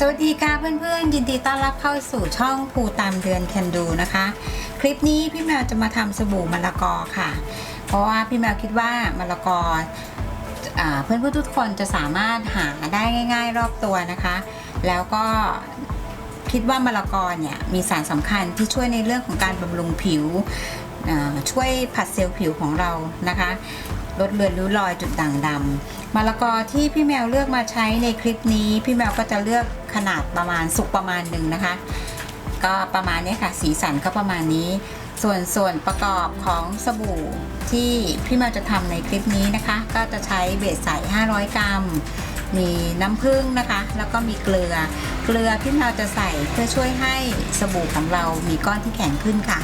สวัสดีค่ะเพื่อนๆ ยินดีต้อนรับเข้าสู่ช่องภูตามเดือนแคนดูนะคะ คลิปนี้พี่แมวจะมาทำสบู่มะละกอค่ะ เพราะว่าพี่แมวคิดว่ามะละกออเพื่อนๆทุกคนจะสามารถหาได้ง่าย ๆ รอบตัวนะคะ แล้วก็คิดว่ามะละกอเนี่ยมีสารสำคัญที่ช่วยในเรื่องของการบำรุงผิวช่วยผัดเซลล์ผิวของเรานะคะ ลดเลือนริ้วรอยจุดด่างดำมะละกอที่พี่แมวเลือกมาใช้ในคลิปนี้ พี่แมวก็จะเลือกขนาดประมาณสุกประมาณหนึ่งนะคะ ก็ประมาณนี้ค่ะ สีสันก็ประมาณนี้ ส่วนส่วนประกอบของสบู่ที่พี่แมวจะทำในคลิปนี้นะคะ ก็จะใช้เบสใส500 กรัมมีน้ำผึ้งนะคะ แล้วก็มีเกลือ เกลือพี่แมวจะใส่เพื่อช่วยให้สบู่ของเรามีก้อนที่แข็งขึ้นค่ะ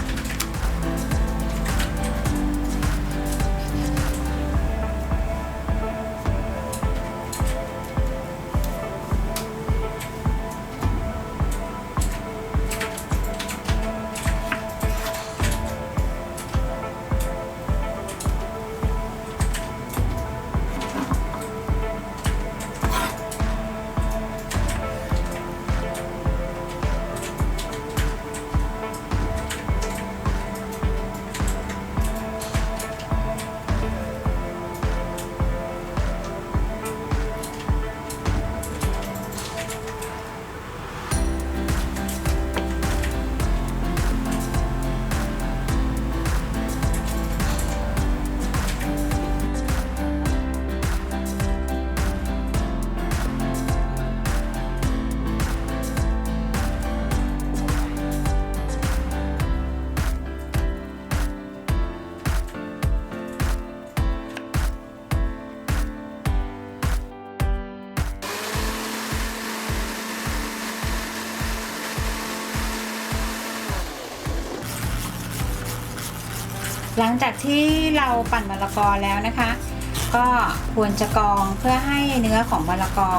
หลังจากที่เราปั่นมะละกอแล้วนะคะ ก็ควรจะกรองเพื่อให้เนื้อของมะละกอ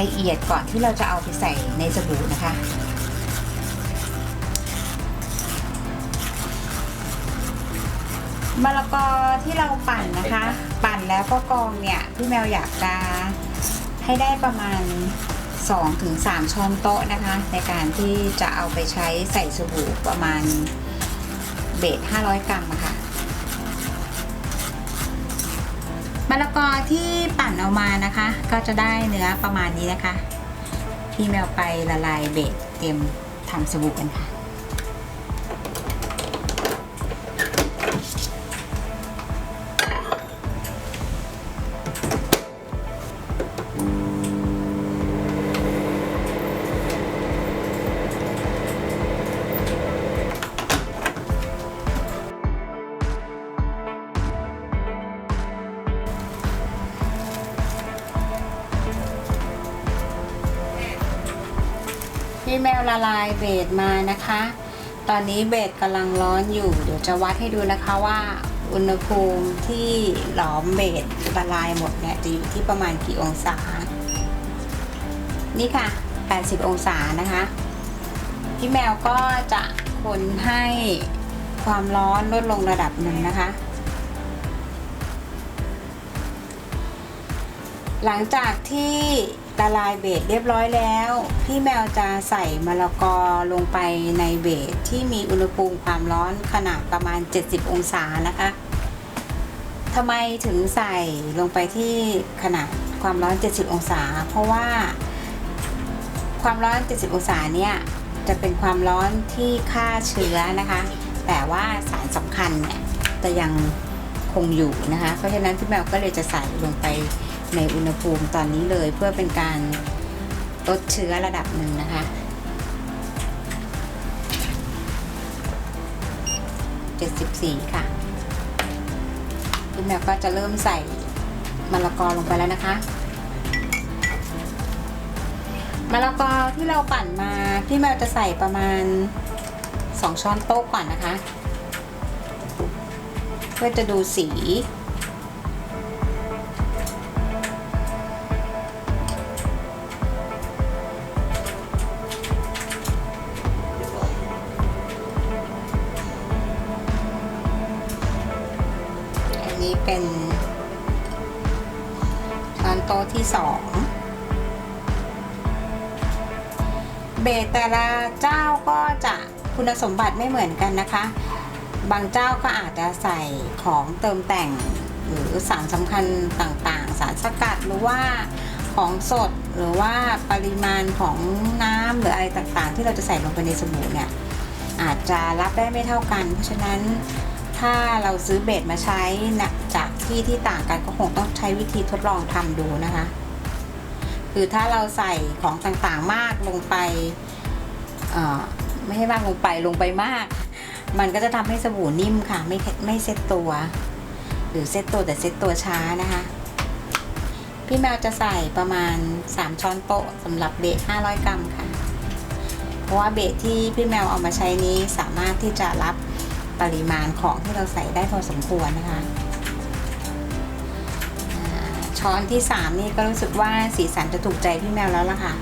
ละเอียดก่อนที่เราจะเอาไปใส่ในสบู่นะคะ มะละกอที่เราปั่นนะคะ ปั่นแล้วก็กรองเนี่ยพี่แมวอยากจะให้ได้ประมาณ 2-3 ช้อนโต๊ะนะคะ ในการที่จะเอาไปใช้ใส่สบู่ประมาณ เบส500 กรัมอะค่ะมะละกอที่ปั่นออกมานะคะ ก็จะได้เนื้อประมาณนี้นะคะพี่แมวไปละลายเบสเตรียมทำสบู่กันค่ะ พี่แมวละลายเบสมานะคะ ตอนนี้เบสกำลังร้อนอยู่ เดี๋ยวจะวัดให้ดูนะคะว่าอุณหภูมิที่หลอมเบสละลายหมดเนี่ยจะอยู่ที่ประมาณกี่องศา นี่ค่ะ 80 องศานะคะ พี่แมวก็จะคนให้ความร้อนลดลงระดับหนึ่งนะคะ หลังจากที่ ละลายเบสเรียบร้อยแล้ว พี่แมวจะใส่มะละกอลงไปในเบสที่มีอุณหภูมิความร้อนขนาดประมาณ 70 องศานะคะทำไมถึงใส่ลงไปที่ขนาดความร้อน 70 องศา เพราะว่า ความร้อน 70 องศาเนี่ยจะเป็นความร้อนที่ฆ่าเชื้อนะคะ แต่ว่าสารสำคัญเนี่ยจะยังคงอยู่นะคะ เพราะฉะนั้นพี่แมวก็เลยจะใส่ลงไป ในอุณหภูมิตอนนี้เลยเพื่อเป็นการลดเชื้อระดับหนึ่งนะคะ 74 ค่ะพี่แมวก็จะเริ่มใส่มะละกอลงไปแล้วนะคะมะละกอที่เราปั่นมาพี่แมวจะใส่ประมาณ 2 ช้อนโต๊ะก่อนนะคะ เพื่อจะดูสี แต่ละเจ้าก็จะคุณสมบัติไม่เหมือนกันนะคะ บางเจ้าก็อาจจะใส่ของเติมแต่งหรือสารสำคัญต่างๆ สารสกัดหรือว่าของสดหรือว่าปริมาณของน้ำหรืออะไรต่างๆ ที่เราจะใส่ลงไปในสบู่เนี่ยอาจจะรับได้ไม่เท่ากัน เพราะฉะนั้นถ้าเราซื้อเบสมาใช้นะจากที่ที่ต่างกันก็คงต้องใช้วิธีทดลองทำดูนะคะ คือถ้าเราใส่ของต่างๆมากลงไป ไม่ให้มากลงไปลงไปมาก มันก็จะทำให้สบู่นิ่มค่ะ ไม่ไม่เซ็ตตัว หรือเซ็ตตัวแต่เซ็ตตัวช้านะคะ พี่แมวจะใส่ประมาณ 3 ช้อนโต๊ะสำหรับเบส500 กรัมค่ะ เพราะว่าเบสที่พี่แมวเอามาใช้นี้สามารถที่จะรับปริมาณของที่เราใส่ได้พอสมควรนะคะช้อนที่ 3 นี่ก็รู้สึกว่าสีสันจะถูกใจพี่แมวแล้วล่ะค่ะ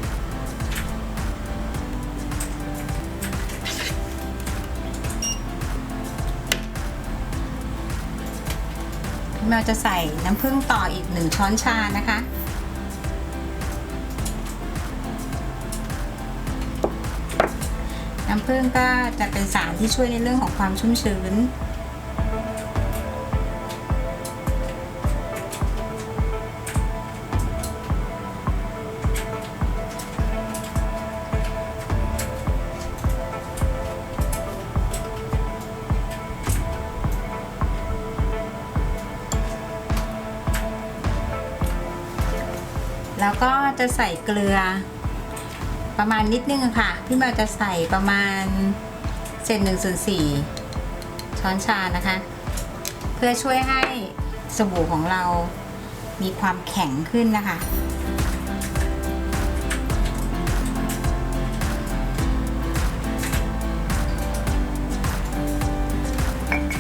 แมวจะใส่น้ำผึ้งต่ออีกหนึ่งช้อนชานะคะ น้ำผึ้งก็จะเป็นสารที่ช่วยในเรื่องของความชุ่มชื้น แล้วก็จะใส่เกลือ ประมาณนิดนึงค่ะ พี่แมวจะใส่ประมาณเศษหนึ่งส่วนสี่ช้อนชานะคะ เพื่อช่วยให้สบู่ของเรามีความแข็งขึ้นนะคะ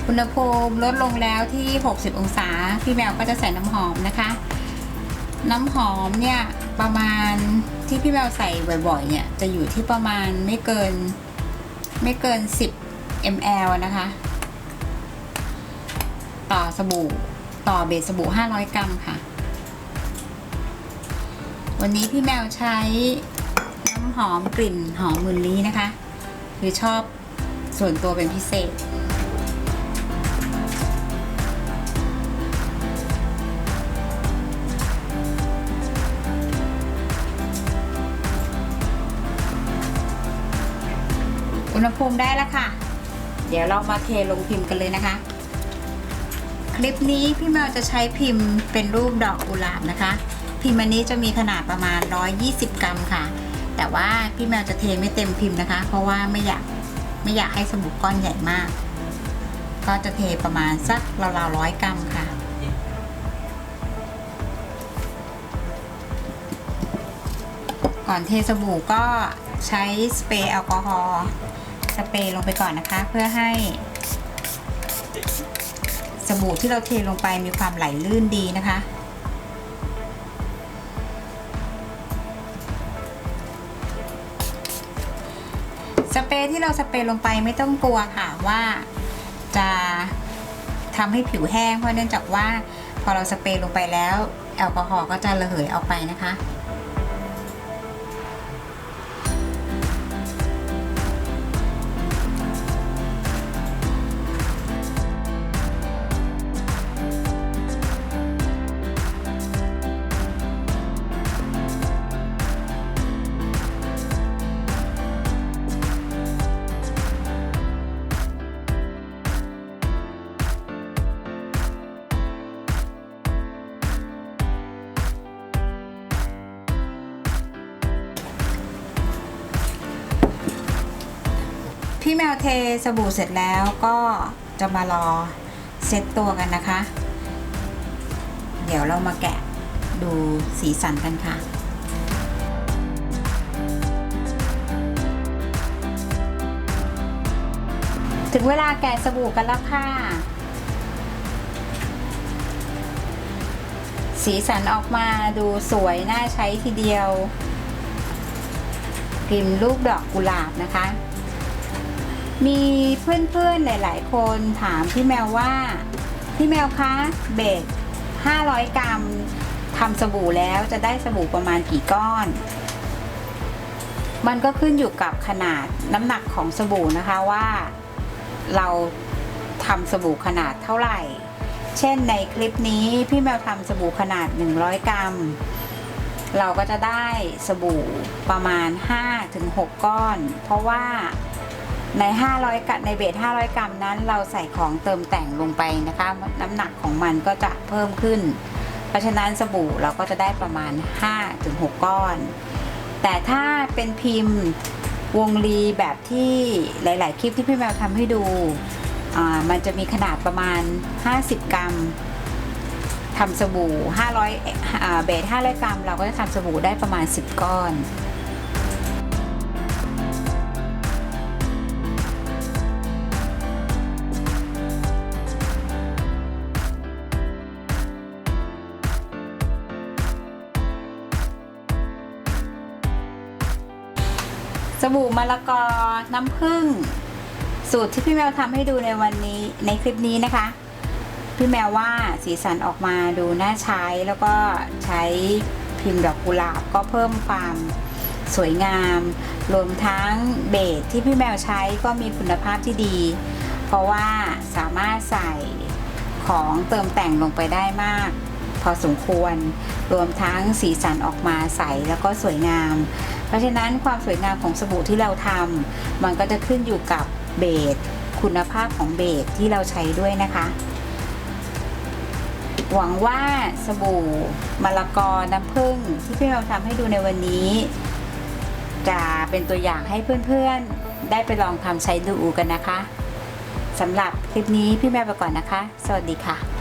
อุณหภูมิลดลงแล้วที่ 60 องศา พี่แมวก็จะใส่น้ำหอมนะคะ น้ำหอมเนี่ยประมาณที่พี่แมวใส่บ่อยๆ เนี่ยจะอยู่ที่ประมาณไม่เกินไม่เกิน 10 ml นะคะ ต่อสบู่ต่อเบสสบู่ 500 กรัมค่ะ วันนี้พี่แมวใช้น้ำหอมกลิ่นหอมมุนลีนะคะ คือชอบส่วนตัวเป็นพิเศษ อุณหภูมิได้แล้วค่ะ เดี๋ยวเรามาเทลงพิมพ์กันเลยนะคะ คลิปนี้พี่แมวจะใช้พิมพ์เป็นรูปดอกกุหลาบนะคะ พิมพ์อันนี้จะมีขนาดประมาณ 120 กรัมค่ะ แต่ว่าพี่แมวจะเทไม่เต็มพิมพ์นะคะ เพราะว่าไม่อยากไม่อยากให้สบู่ก้อนใหญ่มาก ก็จะเทประมาณสักราวๆร้อยกรัมค่ะก่อนเทสบู่ก็ใช้สเปรย์แอลกอฮอล์ สเปรย์ลงไปก่อนนะคะ เพื่อให้สบู่ที่เราเทลงไปมีความไหลลื่นดีนะคะ สเปรย์ที่เราสเปรย์ลงไปไม่ต้องกลัวค่ะว่าจะทำให้ผิวแห้งเพราะเนื่องจากว่าพอเราสเปรย์ลงไปแล้ว แอลกอฮอล์ก็จะระเหยออกไปนะคะ พี่แมวเทสบู่เสร็จแล้วก็จะมารอเซตตัวกันนะคะ เดี๋ยวเรามาแกะดูสีสันกันค่ะถึงเวลาแกะสบู่กันแล้วค่ะ สีสันออกมาดูสวยน่าใช้ทีเดียวพิมพ์รูปดอกกุหลาบนะคะ มีเพื่อนๆหลายๆ คนถามพี่แมวว่า พี่แมวคะเบส500 กรัมทำสบู่แล้วจะได้สบู่ประมาณกี่ก้อน มันก็ขึ้นอยู่กับขนาดน้ำหนักของสบู่นะคะว่า เราทำสบู่ขนาดเท่าไหร่ เช่นในคลิปนี้พี่แมวทำสบู่ขนาด 100 กรัม เราก็จะได้สบู่ประมาณ 5-6 ก้อน เพราะว่า ใน 500กรัมในเบส500 กรัมนั้น เราใส่ของเติมแต่งลงไปนะคะ น้ำหนักของมันก็จะเพิ่มขึ้น เพราะฉะนั้นสบู่เราก็จะได้ประมาณ 5-6 ก้อน แต่ถ้าเป็นพิมพ์วงรีแบบที่หลาย ๆ คลิปที่พี่แมวทำให้ดู มันจะมีขนาดประมาณ 50 กรัมทำสบู่ 500เบส500 กรัม เราก็จะทำสบู่ได้ประมาณ 10 ก้อน สบู่มะละกอน้ำผึ้งสูตรที่พี่แมวทำให้ดูในวันนี้ในคลิปนี้นะคะ พี่แมวว่าสีสันออกมาดูน่าใช้แล้วก็ใช้พิมพ์ดอกกุหลาบก็เพิ่มความสวยงาม รวมทั้งเบสที่พี่แมวใช้ก็มีคุณภาพที่ดี เพราะว่าสามารถใส่ของเติมแต่งลงไปได้มาก พอสมควร รวมทั้งสีสันออกมาใสแล้วก็สวยงาม เพราะฉะนั้นความสวยงามของสบู่ที่เราทำมันก็จะขึ้นอยู่กับเบสคุณภาพของเบสที่เราใช้ด้วยนะคะ หวังว่าสบู่มะละกอน้ำผึ้งที่พี่แมวทำให้ดูในวันนี้ จะเป็นตัวอย่างให้เพื่อนๆ ได้ไปลองทำใช้ดูกันนะคะสำหรับคลิปนี้พี่แมวไปก่อนนะคะ สวัสดีค่ะ